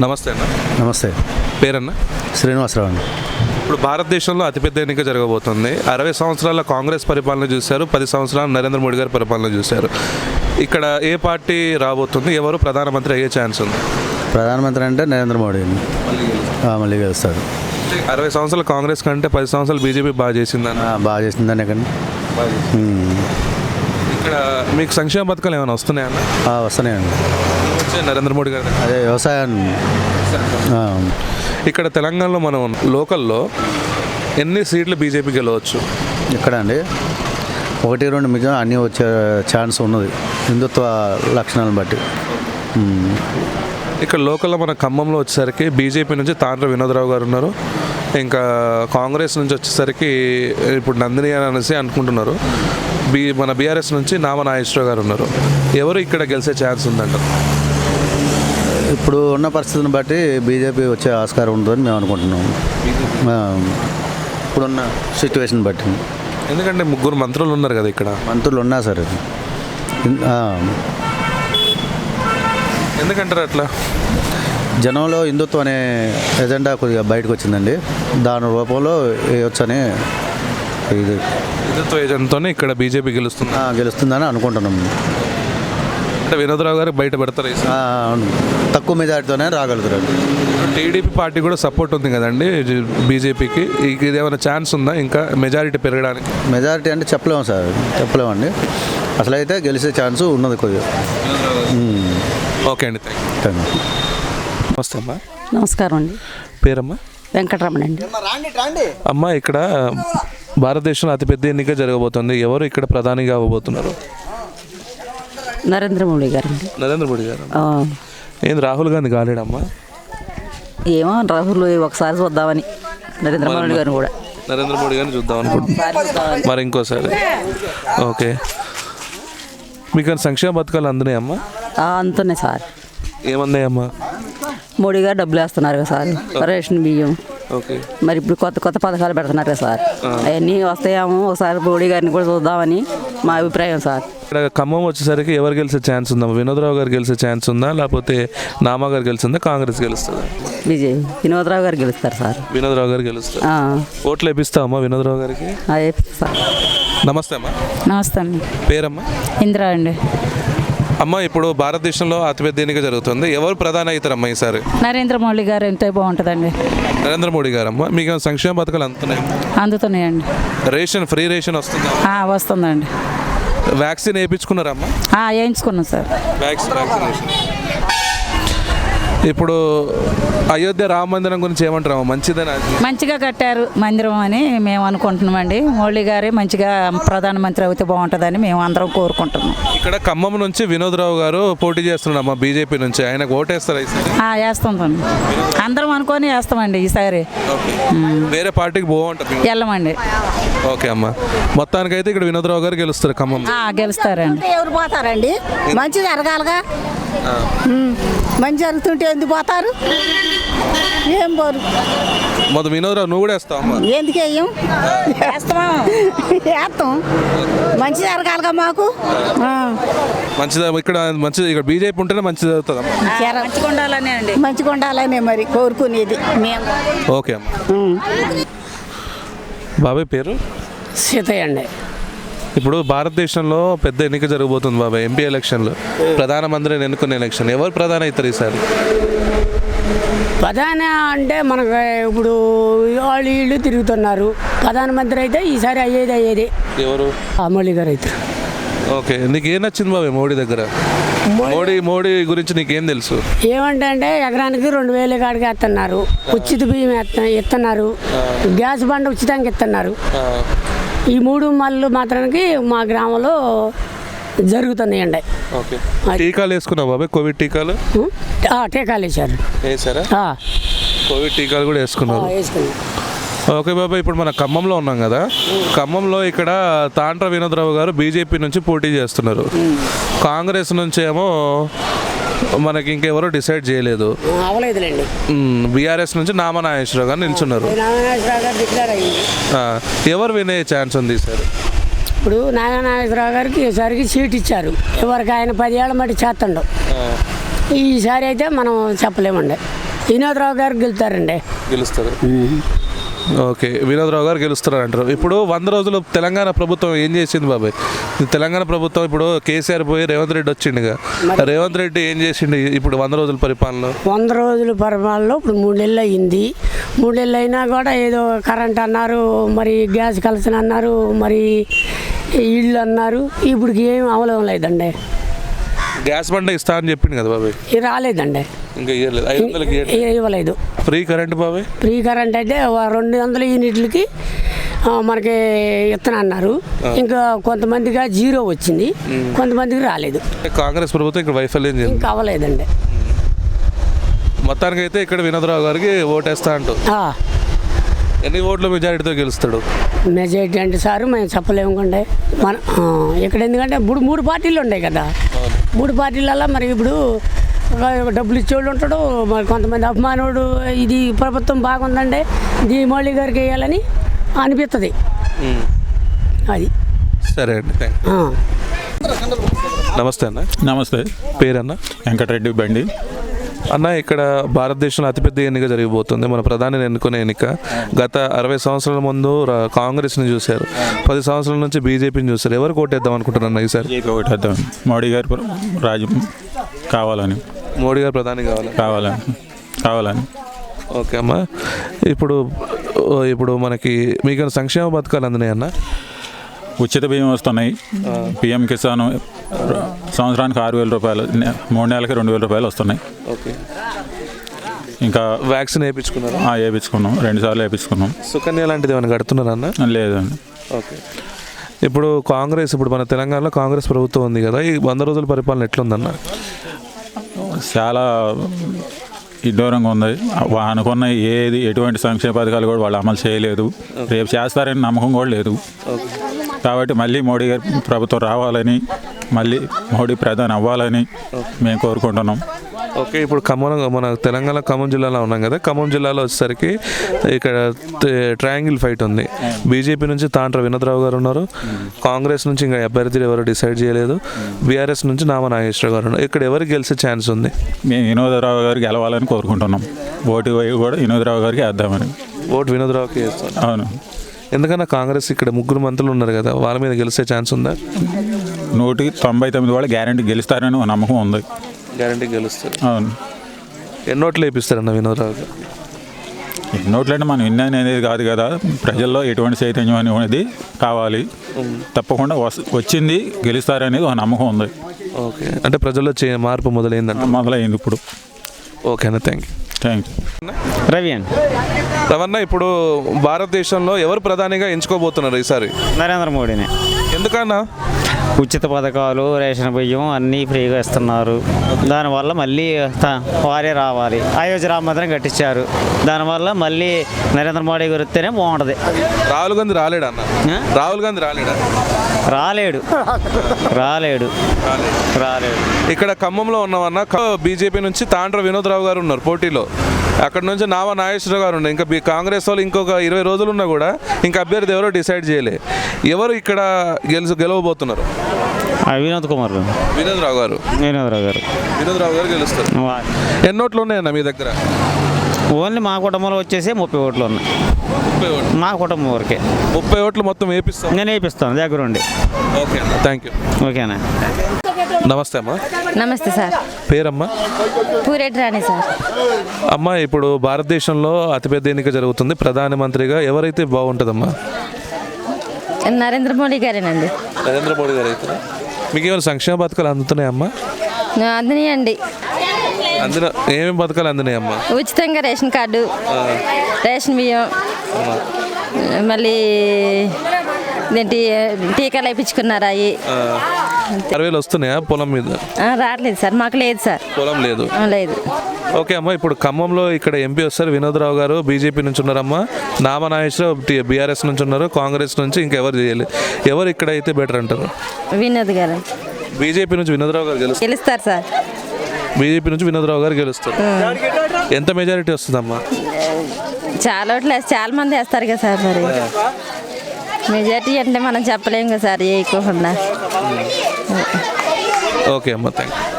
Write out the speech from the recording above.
నమస్తే అన్న. నమస్తే. పేరన్న? శ్రీనివాసరావు అండి. ఇప్పుడు భారతదేశంలో అతిపెద్ద ఎన్నిక జరగబోతుంది. అరవై సంవత్సరాల కాంగ్రెస్ పరిపాలన చూశారు పది సంవత్సరాలు నరేంద్ర మోడీ గారి పరిపాలన చూశారు. ఇక్కడ ఏ పార్టీ రాబోతుంది? ఎవరు? ప్రధానమంత్రి అయ్యే ఛాన్స్ ఉంది. ప్రధానమంత్రి అంటే నరేంద్ర మోడీ అండి. మళ్ళీ గెలుస్తాడు. అరవై సంవత్సరాలు కాంగ్రెస్ కంటే పది సంవత్సరాలు బీజేపీ బాగా చేసిందన్న ఆ, బాగా చేసిందండి కానీ ఇక్కడ మీకు సంక్షేమ పథకాలు ఏమైనా వస్తున్నాయన్న వస్తున్నాయండి. నరేంద్ర మోడీ గారి. అదే వ్యవసాయాన్ని ఇక్కడ తెలంగాణలో మనం లోకల్లో ఎన్ని సీట్లు బీజేపీ గెలవచ్చు? ఇక్కడ అండి ఒకటి రెండు మిగతా అన్నీ వచ్చే ఛాన్స్ ఉన్నది హిందుత్వ లక్షణాలను బట్టి. ఇక్కడ లోకల్లో మన ఖమ్మంలో వచ్చేసరికి బీజేపీ నుంచి తాండ్ర వినోదరావు గారు ఉన్నారు. ఇంకా కాంగ్రెస్ నుంచి వచ్చేసరికి ఇప్పుడు నందిని అని అనేసి అనుకుంటున్నారు. బీ మన బీఆర్ఎస్ నుంచి నామ నాగేశ్వరరావు గారు ఉన్నారు. ఎవరు ఇక్కడ గెలిచే ఛాన్స్ ఉందంట ఇప్పుడు ఉన్న పరిస్థితిని బట్టి బీజేపీ వచ్చే ఆస్కారం ఉంటుందని మేము అనుకుంటున్నాం. ఇప్పుడున్న సిచ్యువేషన్ బట్టి. ఎందుకంటే ముగ్గురు మంత్రులు ఉన్నారు కదా ఇక్కడ. మంత్రులు ఉన్నా సరే. ఎందుకంటారు అట్లా? జనంలో హిందుత్వం అనే ఎజెండా కొద్దిగా బయటకు వచ్చిందండి. దాని రూపంలో వేయొచ్చని ఏజెంట్తోనే ఇక్కడ బీజేపీ గెలుస్తుంది. గెలుస్తుందని అనుకుంటున్నాం. అంటే వినోదరావు గారు బయట పెడతారు అవును. తక్కువ మెజార్టీతోనే రాగలుగుతారు. టీడీపీ పార్టీ కూడా సపోర్ట్ ఉంది కదండి బీజేపీకి. ఇది ఏమైనా ఛాన్స్ ఉందా ఇంకా మెజారిటీ పెరగడానికి? మెజారిటీ అంటే చెప్పలేము సార్. చెప్పలేమండి. అసలు అయితే గెలిచే ఛాన్స్ ఉన్నది కొద్దిగా. ఓకే అండి థ్యాంక్ యూ. నమస్తే అమ్మా. నమస్కారం అండి. పేరమ్మా? వెంకటరమణ అండి. అమ్మ ఇక్కడ భారతదేశంలో అతిపెద్ద ఎన్నిక జరగబోతుంది. ఎవరు ఇక్కడ ప్రధానిగా అవ్వబోతున్నారు? నరేంద్ర మోడీ గారు నరేంద్ర మోడీ గారు. ఏంది రాహుల్ గాంధీ కాలేడమ్మా? ఏమో రాహుల్ ఒకసారి చూద్దామని. నరేంద్ర మోడీ గారిని కూడా. నరేంద్ర మోడీ గారిని చూద్దాం అనుకుంటున్నాను మరి ఇంకోసారి. ఓకే. మీకు సంక్షేమ పథకాలు అందినాయమ్మా అంతనే సార్. ఏమన్నాయమ్మా మోడీ గారు డబ్బులు వేస్తున్నారు కదా సార్. రేషన్ బియ్యం. మరి ఇప్పుడు కొత్త కొత్త పథకాలు పెడుతున్నారు కదా సార్. అవన్నీ వస్తాయేమో ఒకసారి మోడీ గారిని కూడా చూద్దామని మా అభిప్రాయం సార్. ఇక్కడ ఖమ్మం వచ్చేసరికి ఎవరు గెలిచే ఛాన్స్ ఉందా? వినోదరావు గారు గెలిచే ఛాన్స్ ఉందా? లేకపోతే నామా గారు గెలిచిందా కాంగ్రెస్ గెలుస్తుందా? విజయ్ వినోద్రావు గారు గెలుస్తారు సార్. వినోదరావు గారు గెలుస్తారు. ఆ, ఓట్లు వేపిస్తావమ్మా వినోదరావు గారికి? నమస్తే అమ్మా. నమస్తే అండి. పేరమ్మా? ఇందిరా అండి. అమ్మ ఇప్పుడు భారతదేశంలో అతిపెద్ద ఎన్నిక జరుగుతుంది. ఎవరు ప్రధాని అవుతారమ్మా ఈసారి? నరేంద్ర మోడీ గారు ఎంతో బాగుంటుందండి. నరేంద్ర మోడీ గారు అమ్మ మీకు సంక్షేమ పథకాలు అందుతున్నాయి? అందుతున్నాయండి. రేషన్ ఫ్రీ రేషన్ వస్తుందా? వస్తుందండి. వ్యాక్సిన్ వేయించుకున్నారమ్మా వేయించుకున్నాం సార్. Vaccine vaccination. ఇప్పుడు అయోధ్య రామ మందిరం గురించి ఏమంటారమ్మా? మంచిదేనా? మంచిగా కట్టారు మందిరం అని మేము అనుకుంటున్నామండి. మోడీ గారే మంచిగా ప్రధానమంత్రి అయితే బాగుంటుందని మేము అందరం కోరుకుంటున్నాం. ఇక్కడ ఖమ్మం నుంచి వినోద్రావు గారు పోటీ చేస్తున్నారమ్మా బీజేపీ నుంచి. ఆయనకు ఓటేస్తారు వేస్తుందండి. అందరం అనుకొని వేస్తామండి ఈసారి. వేరే పార్టీకి బాగుంటుంది వెళ్ళమండి. ఓకే అమ్మా. మొత్తానికైతే ఇక్కడ వినోద్రావు గారు గెలుస్తారు ఖమ్మం. ఆ, గెలుస్తారండి. ఎవరు పోతారండి? మంచి జరగాలిగా? ఉమ్. మంచి జరుగుతుంటే ఎందుకు పోతారు? ఏం పోరు. మొదటి వినోద్రావు నువ్వు కూడా వేస్తావు అమ్మా? ఎందుకు వేయం? వేస్తాం. మంచి జరగాలిగా మాకు? ఆ. మంచిది ఇక్కడ మంచిది ఇక్కడ బీజేపీ ఉంటేనే మంచిది అవుతుంది అమ్మా. జర- మంచిగా ఉండాలని అండి. మంచిగా ఉండాలనే మరి కోరుకునేది మేము. ఓకే అమ్మా. ఉమ్. బాబాయ్ పేరు? సీతయ్య అండి. ఇప్పుడు భారతదేశంలో పెద్ద ఎన్నిక జరగబోతుంది బాబాయ్ ఎంపీ ఎలక్షన్లు. ప్రధానమంత్రిని ఎన్నుకునే ఎలక్షన్. ఎవరు ప్రధాని అవుతారు ఈసారి? ప్రధాన అంటే మనకు ఇప్పుడు వాళ్ళు వీళ్ళు తిరుగుతున్నారు. ప్రధానమంత్రి అయితే ఈసారి అయ్యేది అయ్యేది. ఎవరు? మోడీ గారు అయితే ఓకే. నీకు ఏం నచ్చింది బాబాయ్ మోడీ దగ్గర? మోడీ మోడీ గురించి నీకేం తెలుసు? ఏమంటే అంటే ఎకరానికి రెండు వేలు కాడికి వేస్తున్నారు ఉచిత బియ్యం ఇస్తున్నారు గ్యాస్ బండ ఉచితంగా ఇస్తున్నారు ఈ మూడు మళ్ళు మాత్రానికి మా గ్రామంలో జరుగుతున్నాయండి. టీకాలు వేసుకున్నావు బాబాయ్? కోవిడ్ టీకాలు? టీకాలు వేశారు. వేసారా కోవిడ్ టీకాలు కూడా వేసుకున్నారు. వేసుకున్నాం ఓకే బాబాయ్ ఇప్పుడు మన ఖమ్మంలో ఉన్నాం కదా. ఖమ్మంలో ఇక్కడ తాండ్ర వినోద్రావు గారు బీజేపీ నుంచి పోటీ చేస్తున్నారు. కాంగ్రెస్ నుంచి ఏమో మనకి ఇంకెవరో డిసైడ్ చేయలేదు. అవలేదులేండి. బీఆర్ఎస్ నుంచి నామా నాగేశ్వరరావు గారు నిల్చున్నారు ఎవరు వినే ఛాన్స్ ఉంది సార్? ఇప్పుడు నాగనాగేశ్వరరావు గారికి ఈసారికి సీట్ ఇచ్చారు. ఎవరికి ఆయన పదేళ్ళ మట్టి చేస్తుండు. ఈసారి అయితే మనం చెప్పలేమండి. వినోద్రావు గారు గెలుతారండి. గెలుస్తారు. ఓకే. వినోద్రావు గారు గెలుస్తారు అంటారు ఇప్పుడు వంద రోజులు తెలంగాణ ప్రభుత్వం ఏం చేసింది బాబాయ్? తెలంగాణ ప్రభుత్వం ఇప్పుడు కేసీఆర్ పోయి రేవంత్ రెడ్డి వచ్చిండుగా. రేవంత్ రెడ్డి ఏం చేసిండు ఇప్పుడు వంద రోజుల పరిపాలన వంద రోజుల పరిమాణంలో ఇప్పుడు మూడు నెలలు అయింది. మూడు నెలలు అయినా కూడా ఏదో కరెంట్ అన్నారు మరి గ్యాస్ కలిసిన అన్నారు మరి ఇళ్ళు అన్నారు. ఇప్పుడు ఏం అవలం లేదండి. గ్యాస్ బండ ఇస్తా అని చెప్పిండు కదా బాబాయ్? రాలేదండి. ఇంకా ఇవ్వలేదు ఐదు వందలకి ఇవ్వలేదు. ఫ్రీ కరెంట్ బాబాయ్? ఫ్రీ కరెంట్ అయితే రెండు వందల యూనిట్లకి మనకి ఇత్తనం అన్నారు. ఇంకా కొంతమందిగా జీరో వచ్చింది. కొంతమందికి రాలేదు. కాంగ్రెస్ ప్రభుత్వం ఇక్కడ వైఫల్యం ఇంకా అవ్వలేదండి. మొత్తానికి అయితే ఇక్కడ వినోద్రావు గారికి ఓటేస్తా అంటూ. ఎన్ని ఓట్ల మెజారిటీతో గెలుస్తాడు? మెజారిటీ అంటే సార్ మేము చెప్పలేము కండి మన ఇక్కడ ఎందుకంటే ఇప్పుడు మూడు పార్టీలు ఉన్నాయి కదా. మూడు పార్టీలలో మరి ఇప్పుడు డబ్బులు ఇచ్చేవాళ్ళు ఉంటాడు. మరి కొంతమంది అభిమానుడు ఇది ప్రభుత్వం బాగుందండి దీ మౌళి గారికి వేయాలని అనిపిస్తుంది అది. సరే అండి. నమస్తే అన్న. నమస్తే. పేరన్న? వెంకటరెడ్డి బండి. అన్న ఇక్కడ భారతదేశంలో అతిపెద్ద ఎన్నిక జరిగిపోతుంది మన ప్రధాని ఎన్నుకునే ఎన్నిక గత అరవై సంవత్సరాల ముందు రా- కాంగ్రెస్ని చూశారు. పది సంవత్సరాల నుంచి బీజేపీని చూశారు. ఎవరు కోటేద్దాం అనుకుంటున్నారు ఈసారి? వద్దాం మోడీ గారు ప్ర- రాజు కావాలని. మోడీ గారు ప్రధాని కావాలి? కావాలని కావాలని ఓకే అమ్మా. ఇప్పుడు ఇప్పుడు మనకి మీకు సంక్షేమ పథకాలు అందినాయి అన్న ఉచిత బియ్యం వస్తున్నాయి. పిఎం కిసాన్ సంవత్సరానికి ఆరు వేల రూపాయలు మూడు నెలలకి రెండు వేల రూపాయలు వస్తున్నాయి. ఓకే. ఇంకా వ్యాక్సిన్ వేయించుకున్నారు? వేయించుకున్నాం. రెండు సార్లు వేయించుకున్నాం. సుకన్య లాంటిది ఏమైనా కడుతున్నారా అన్న? లేదండి. ఓకే. ఇప్పుడు కాంగ్రెస్ ఇప్పుడు మన తెలంగాణలో కాంగ్రెస్ ప్రభుత్వం ఉంది కదా. ఈ వంద రోజుల పరిపాలన ఎట్లుందన్న? చాలా ఇడ్డూరంగా ఉంది. అనుకున్న ఏది ఎటువంటి సంక్షేమ పథకాలు కూడా వాళ్ళు అమలు చేయలేదు. రేపు చేస్తారని నమ్మకం కూడా లేదు. కాబట్టి మళ్ళీ మోడీ గారి ప్రభుత్వం రావాలని మళ్ళీ మోడీ ప్రధాని అవ్వాలని మేము కోరుకుంటున్నాం. ఓకే ఇప్పుడు ఖమ్మం మన తెలంగాణ ఖమ్మం జిల్లాలో ఉన్నాం కదా. ఖమ్మం జిల్లాలో వచ్చేసరికి ఇక్కడ ట్రయాంగిల్ ఫైట్ ఉంది. బీజేపీ నుంచి తాండ్ర వినోద్రావు గారు ఉన్నారు. కాంగ్రెస్ నుంచి ఇంకా అభ్యర్థులు ఎవరు డిసైడ్ చేయలేదు. బీఆర్ఎస్ నుంచి నామ నాగేశ్వర గారు ఉన్నారు. ఇక్కడ ఎవరికి గెలిచే ఛాన్స్ ఉంది? మేము వినోదరావు గారు గెలవాలని కోరుకుంటున్నాం. ఓటు కూడా వినోదరావు గారికి వేద్దామని. ఓటు వినోద్రావుకి అవును. ఎందుకన్నా కాంగ్రెస్ ఇక్కడ ముగ్గురు మంత్రులు ఉన్నారు కదా వాళ్ళ మీద గెలిచే ఛాన్స్ ఉందా? నూటికి తొంభై తొమ్మిది వాళ్ళు గ్యారంటీ గెలుస్తారని నమ్మకం ఉంది. గ్యారంటీ గెలుస్తారు. అవును. ఎన్ని ఓట్లు వేపిస్తారన్న వినోద్రావు గారు నోట్లంటే మనం విన్నాను అనేది కాదు కదా. ప్రజల్లో ఎటువంటి చైతన్యం అనేది కావాలి. తప్పకుండా వచ్చింది గెలుస్తారనేది ఒక నమ్మకం ఉంది. ఓకే. అంటే ప్రజల్లో చే మార్పు మొదలైందంట. మొదలైంది ఇప్పుడు. ఓకే అన్న thank you thank you Ravi అండి రవణ ఇప్పుడు భారతదేశంలో ఎవరు ప్రధానిగా ఎంచుకోబోతున్నారు ఈసారి? నరేంద్ర మోడీనే. ఎందుకన్నా? ఉచిత పథకాలు రేషన్ బియ్యం అన్నీ ఫ్రీగా ఇస్తున్నారు. దానివల్ల మళ్ళీ త- వారే రావాలి. అయోధ్య రామ మందిరం కట్టించారు. దానివల్ల మళ్ళీ నరేంద్ర మోడీ గారు వస్తేనే బాగుంటుంది. రాహుల్ గాంధీ రాలేడా? రాహుల్ గాంధీ రాలేడా? రాలేడు. రాలేడు. రాలేడు. ఇక్కడ ఖమ్మంలో ఉన్నామన్న బీజేపీ నుంచి తాండ్ర వినోద్రావు గారు ఉన్నారు పోటీలో. అక్కడ నుంచి నామా నాగేశ్వరరావు గారు ఉన్నారు ఇంకా కాంగ్రెస్ వాళ్ళు ఇంకొక ఇరవై రోజులు ఉన్నా కూడా ఇంకా అభ్యర్థి ఎవరో డిసైడ్ చేయలే. ఎవరు ఇక్కడ గెలుసు గెలవబోతున్నారు? ఆ, వినోద్ కుమార్ వినోద్రావు గారు. వినోద్రావు గారు. వినోద్రావు గారు గెలుస్తారు. వా- ఎన్ని ఓట్లు ఉన్నాయన్న మీ దగ్గర? ఓన్లీ మా కుటుంబంలో వచ్చేసి ముప్పై ఓట్లు ఉన్నాయి. ముప్పై ఓట్లు. మా కుటుంబం వరకే. ముప్పై ఓట్లు మొత్తం వేపిస్తాం నేను వేయిస్తాను దగ్గరుండి. ఓకే అన్న థ్యాంక్ యూ ఓకేనా? నమస్తే అమ్మా. నమస్తే సార్. పేరమ్మా? పూరెడ్డి రాణి సార్. అమ్మ ఇప్పుడు భారతదేశంలో అతిపెద్ద ఎన్నిక జరుగుతుంది. ప్రధానమంత్రిగా ఎవరైతే బాగుంటుందమ్మా? నరేంద్ర మోడీ గారేనండి. నరేంద్ర మోడీ గారు అయితే. మీకు ఏమైనా సంక్షేమ పథకాలు అందుతున్నాయమ్మా అందినాయండి. అందిన ఏమేమి పథకాలు అందినాయమ్మా? ఉచితంగా రేషన్ కార్డు రేషన్ బియ్యం మళ్ళీ ఇదేంటి టీకాలు వేయించుకున్నారా అవి అరవేలు వస్తున్నాయా పొలం మీద? రావట్లేదు సార్ మాకు లేదు సార్. పొలం లేదు. లేదు. ఓకే అమ్మా ఇప్పుడు ఖమ్మంలో ఇక్కడ ఎంపీ వస్తారు వినోద్రావు గారు బీజేపీ నుంచి ఉన్నారమ్మా. నామనాగేశ్వరరావు బీఆర్ఎస్ నుంచి ఉన్నారు కాంగ్రెస్ నుంచి ఇంకెవరు చేయలేదు ఎవరు ఇక్కడ అయితే బెటర్ అంటారు? వినోద్ గారు. బీజేపీ నుంచి వినోద్రావు గారు గెలుస్తారు సార్. బీజేపీ నుంచి వినోద్రావు గారు గెలుస్తారు. ఎంత మెజారిటీ వస్తుందమ్మా? చాలా ఓట్లు. చాలా మంది వేస్తారు కదా సార్ మరి. మెజార్టీ అంటే మనం చెప్పలేము కదా సార్ ఎక్కువకుండా ఓకే అమ్మా థ్యాంక్ యూ